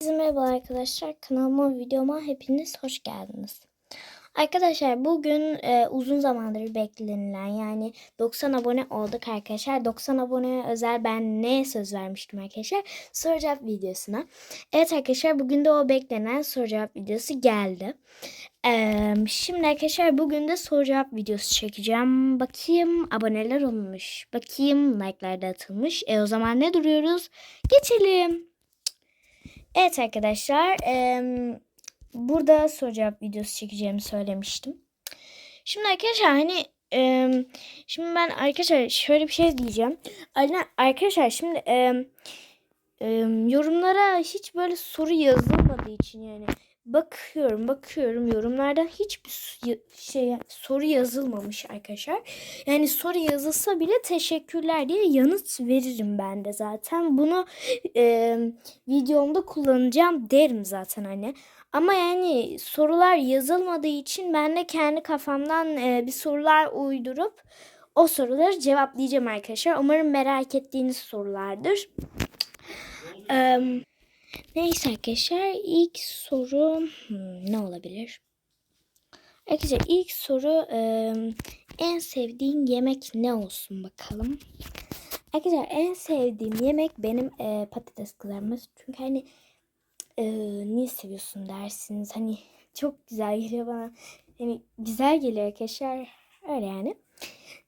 Herkese merhaba arkadaşlar. Kanalıma, videoma hepiniz hoş geldiniz. Arkadaşlar bugün e, uzun zamandır beklenilen yani 90 abone olduk arkadaşlar. 90 aboneye özel ben neye söz vermiştim arkadaşlar? Soru cevap videosuna. Evet arkadaşlar bugün de o beklenen soru cevap videosu geldi. Ee, şimdi arkadaşlar bugün de soru cevap videosu çekeceğim. Bakayım aboneler olmuş. Bakayım like'lar da atılmış. E o zaman ne duruyoruz? Geçelim. Evet arkadaşlar em, burada soru cevap videosu çekeceğimi söylemiştim. Şimdi arkadaşlar hani em, şimdi ben arkadaşlar şöyle bir şey diyeceğim. Arkadaşlar şimdi em, em, yorumlara hiç böyle soru yazılmadığı için yani bakıyorum bakıyorum yorumlardan hiçbir şey soru yazılmamış arkadaşlar. Yani soru yazılsa bile teşekkürler diye yanıt veririm ben de zaten. Bunu e, videomda kullanacağım derim zaten hani. Ama yani sorular yazılmadığı için ben de kendi kafamdan e, bir sorular uydurup o soruları cevaplayacağım arkadaşlar. Umarım merak ettiğiniz sorulardır. Eee, neyse arkadaşlar ilk soru hmm, ne olabilir? Arkadaşlar ilk soru eee, en sevdiğin yemek ne olsun bakalım. Arkadaşlar en sevdiğim yemek benim eee, patates kızartması. Çünkü hani eee, niye seviyorsun dersiniz. Hani çok güzel geliyor bana. Hani güzel geliyor arkadaşlar. Öyle yani.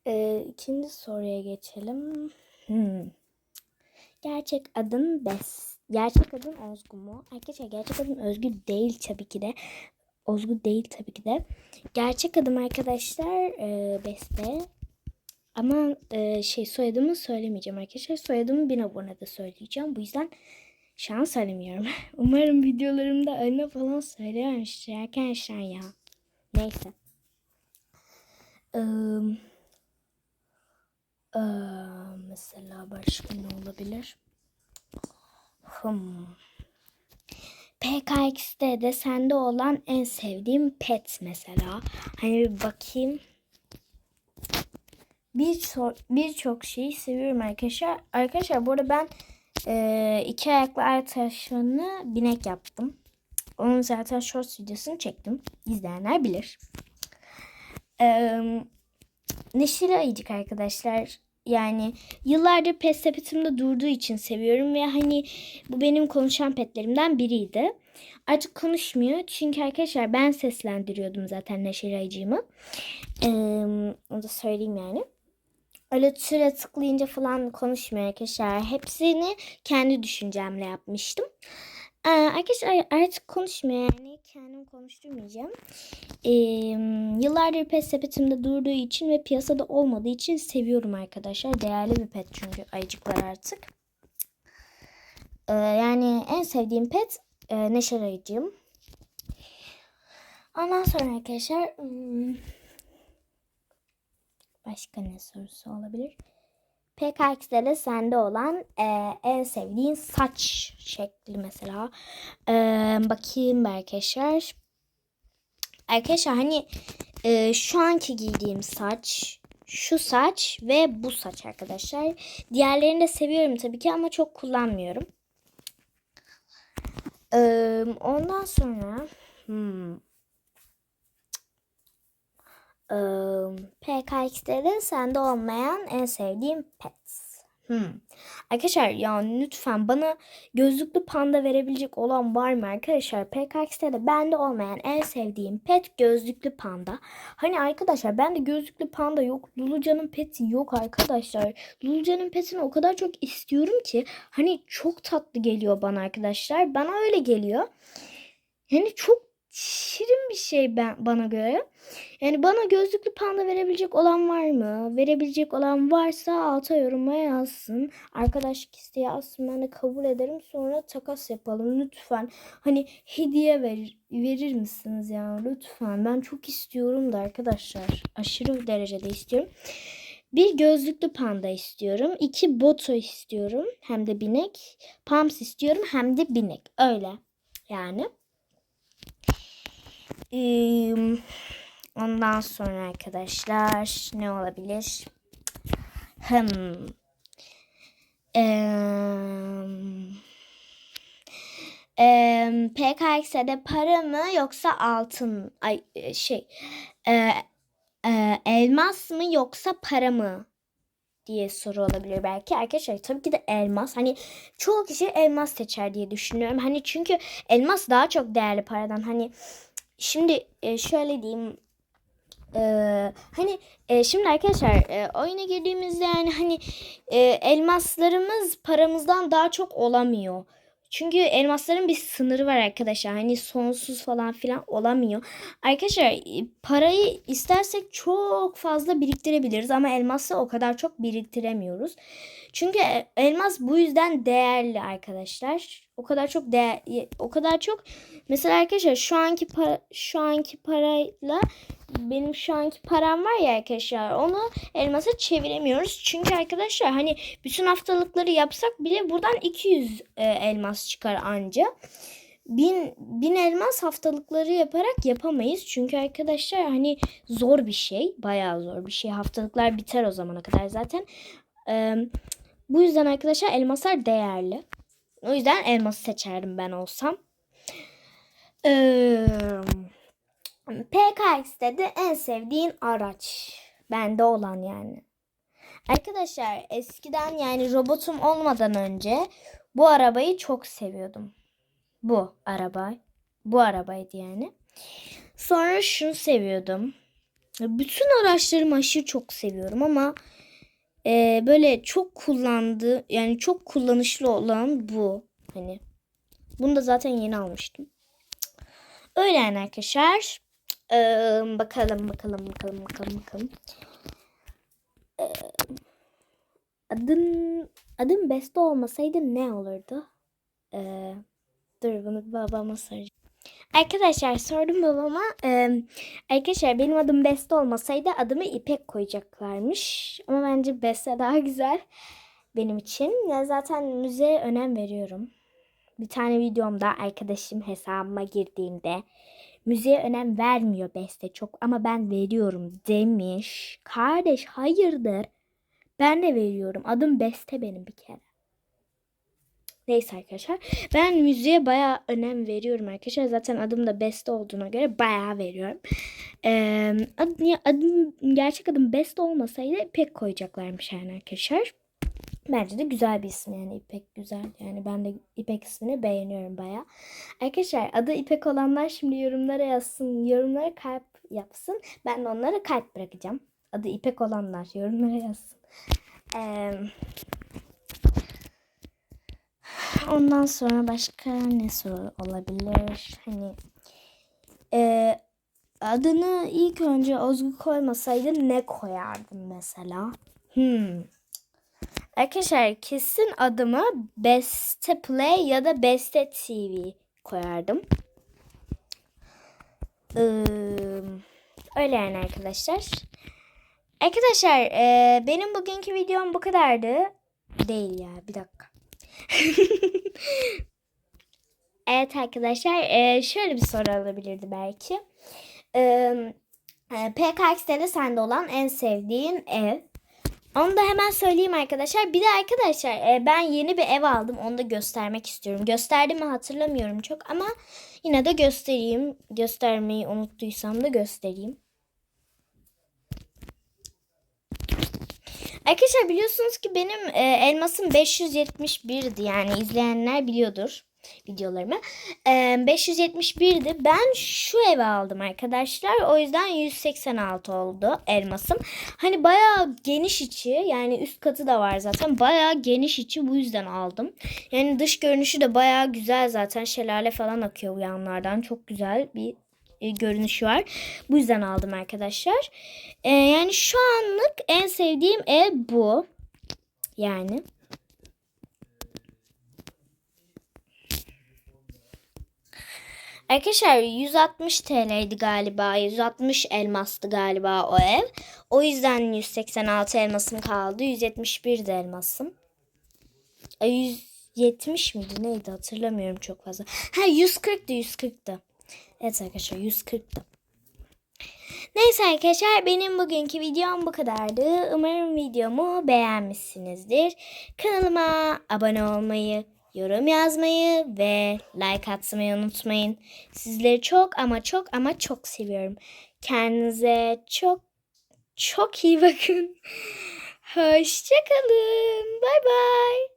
Eee ikinci soruya geçelim. Hmm. Gerçek adın Bes. Gerçek adın Özgü mu? Arkadaşlar gerçek adım Özgü değil tabii ki de. Özgü değil tabii ki de. Gerçek adım arkadaşlar e, Beste. Ama e, şey soyadımı söylemeyeceğim arkadaşlar. Soyadımı bin abonede söyleyeceğim. Bu yüzden şu an söylemiyorum. Umarım videolarımda önüne falan söylememiştir arkadaşlar ya. Neyse. Eee, mesela başka ne olabilir? Hmm. PKX'de de sende olan en sevdiğim pet mesela. Hani bir bakayım. Birçok birçok şeyi seviyorum arkadaşlar. Arkadaşlar bu arada ben e, iki ayaklı arkadaşlarını binek yaptım. Onun zaten short videosunu çektim. İzleyenler bilir. Eee Neşeli ayıcık arkadaşlar. Yani yıllardır pet sepetimde durduğu için seviyorum ve hani bu benim konuşan petlerimden biriydi. Artık konuşmuyor çünkü arkadaşlar ben seslendiriyordum zaten Neşeli ayıcığımı. Ee, onu da söyleyeyim yani. Öyle süre tıklayınca falan konuşmuyor arkadaşlar. Hepsini kendi düşüncemle yapmıştım. Ee, arkadaşlar artık konuşmuyor yani kendim konuşturmayacağım. Ee, yıllardır pet sepetimde durduğu için ve piyasada olmadığı için seviyorum arkadaşlar. Değerli bir pet çünkü ayıcıklar artık. Ee, yani en sevdiğim pet e, Neşeli ayıcığım. Ondan sonra arkadaşlar hmm, başka ne sorusu olabilir? PKX'de de sende olan e, en sevdiğin saç şekli mesela. E, bakayım arkadaşlar. Arkadaşlar hani e, şu anki giydiğim saç, şu saç ve bu saç arkadaşlar. Diğerlerini de seviyorum tabii ki ama çok kullanmıyorum. E, ondan sonra hmm, PKX'de de sende olmayan en sevdiğim pet. Hmm. Arkadaşlar ya lütfen bana gözlüklü panda verebilecek olan var mı arkadaşlar? PKX'de de bende olmayan en sevdiğim pet gözlüklü panda. Hani arkadaşlar bende gözlüklü panda yok. Lulucan'ın peti yok arkadaşlar. Lulucan'ın petini o kadar çok istiyorum ki hani çok tatlı geliyor bana arkadaşlar. Bana öyle geliyor. Yani çok şirin bir şey ben bana göre. Yani bana gözlüklü panda verebilecek olan var mı? Verebilecek olan varsa alta yorumaya yazsın. Arkadaşlık isteği yazsın. Ben de kabul ederim. Sonra takas yapalım lütfen. Hani hediye ver, verir misiniz ya lütfen. Ben çok istiyorum da arkadaşlar. Aşırı derecede istiyorum. Bir gözlüklü panda istiyorum. iki boto istiyorum. Hem de binek. Pams istiyorum hem de binek. Öyle. Yani. Ondan sonra arkadaşlar ne olabilir? Hmm. Ee, Ee, PKX'de para mı yoksa altın ay e, şey e, e, elmas mı yoksa para mı diye soru olabilir belki. Arkadaşlar tabii ki de elmas. Hani çoğu kişi elmas seçer diye düşünüyorum. Hani çünkü elmas daha çok değerli paradan. Hani şimdi e, şöyle diyeyim. Ee, hani e, şimdi arkadaşlar e, oyuna girdiğimizde yani hani e, elmaslarımız paramızdan daha çok olamıyor. Çünkü elmasların bir sınırı var arkadaşlar. Hani sonsuz falan filan olamıyor. Arkadaşlar e, parayı istersek çok fazla biriktirebiliriz ama elması o kadar çok biriktiremiyoruz. Çünkü e, elmas bu yüzden değerli arkadaşlar. O kadar çok değer o kadar çok mesela arkadaşlar şu anki para, şu anki parayla benim şu anki param var ya arkadaşlar onu elmasa çeviremiyoruz. Çünkü arkadaşlar hani bütün haftalıkları yapsak bile buradan 200 e, elmas çıkar anca. Bin, bin elmas haftalıkları yaparak yapamayız. Çünkü arkadaşlar hani zor bir şey. Bayağı zor bir şey. Haftalıklar biter o zamana kadar zaten. Ee, bu yüzden arkadaşlar elmaslar değerli. O yüzden elması seçerdim ben olsam. Ee, PKX'de de en sevdiğin araç. Bende olan yani. Arkadaşlar eskiden yani robotum olmadan önce bu arabayı çok seviyordum. Bu araba. Bu arabaydı yani. Sonra şunu seviyordum. Bütün araçlarımı aşırı çok seviyorum ama e, böyle çok kullandığı yani çok kullanışlı olan bu. Hani bunu da zaten yeni almıştım. Öyle yani arkadaşlar. Ee, bakalım bakalım bakalım bakalım bakalım. Ee, adım Beste olmasaydı ne olurdu? Ee, dur bunu babama soracağım. Arkadaşlar sordum babama. Ee, arkadaşlar benim adım Beste olmasaydı adımı İpek koyacaklarmış. Ama bence Beste daha güzel benim için. Ya zaten müziğe önem veriyorum. Bir tane videomda arkadaşım hesabıma girdiğimde müziğe önem vermiyor Beste çok ama ben veriyorum demiş. Kardeş hayırdır? Ben de veriyorum. Adım Beste benim bir kere. Neyse arkadaşlar. Ben müziğe baya önem veriyorum arkadaşlar. Zaten adım da Beste olduğuna göre baya veriyorum. Ee, adım, adım, gerçek adım Beste olmasaydı pek koyacaklarmış yani arkadaşlar. Bence de güzel bir isim yani İpek güzel. Yani ben de İpek ismini beğeniyorum baya. Arkadaşlar adı İpek olanlar şimdi yorumlara yazsın. Yorumlara kalp yapsın. Ben de onlara kalp bırakacağım. Adı İpek olanlar yorumlara yazsın. Ee, ondan sonra başka ne soru olabilir? Hani e, adını ilk önce Ozgu koymasaydı ne koyardım mesela? Hmm. Arkadaşlar kesin adımı Beste Play ya da Beste TV koyardım. Ee, öyle yani arkadaşlar. Arkadaşlar e, benim bugünkü videom bu kadardı. Değil ya bir dakika. evet arkadaşlar e, şöyle bir soru alabilirdi belki. E, PKX'de de sende olan en sevdiğin ev. Onu da hemen söyleyeyim arkadaşlar. Bir de arkadaşlar e, ben yeni bir ev aldım. Onu da göstermek istiyorum. Gösterdim mi hatırlamıyorum çok ama yine de göstereyim. Göstermeyi unuttuysam da göstereyim. Arkadaşlar biliyorsunuz ki benim e, elmasım 571'di. Yani izleyenler biliyordur videolarımı. E, 571'di. Ben şu evi aldım arkadaşlar. O yüzden 186 oldu elmasım. Hani bayağı geniş içi. Yani üst katı da var zaten. Bayağı geniş içi bu yüzden aldım. Yani dış görünüşü de bayağı güzel zaten. Şelale falan akıyor bu yanlardan. Çok güzel bir e, görünüşü var. Bu yüzden aldım arkadaşlar. E, yani şu anlık en sevdiğim ev bu. Yani. Arkadaşlar 160 TL'ydi galiba. 160 elmastı galiba o ev. O yüzden 186 elmasım kaldı. 171 de elmasım. E, 170 miydi neydi hatırlamıyorum çok fazla. Ha 140'tı 140'tı. Evet arkadaşlar 140'tı. Neyse arkadaşlar benim bugünkü videom bu kadardı. Umarım videomu beğenmişsinizdir. Kanalıma abone olmayı, yorum yazmayı ve like atmayı unutmayın. Sizleri çok ama çok ama çok seviyorum. Kendinize çok çok iyi bakın. Hoşçakalın. Bay bay.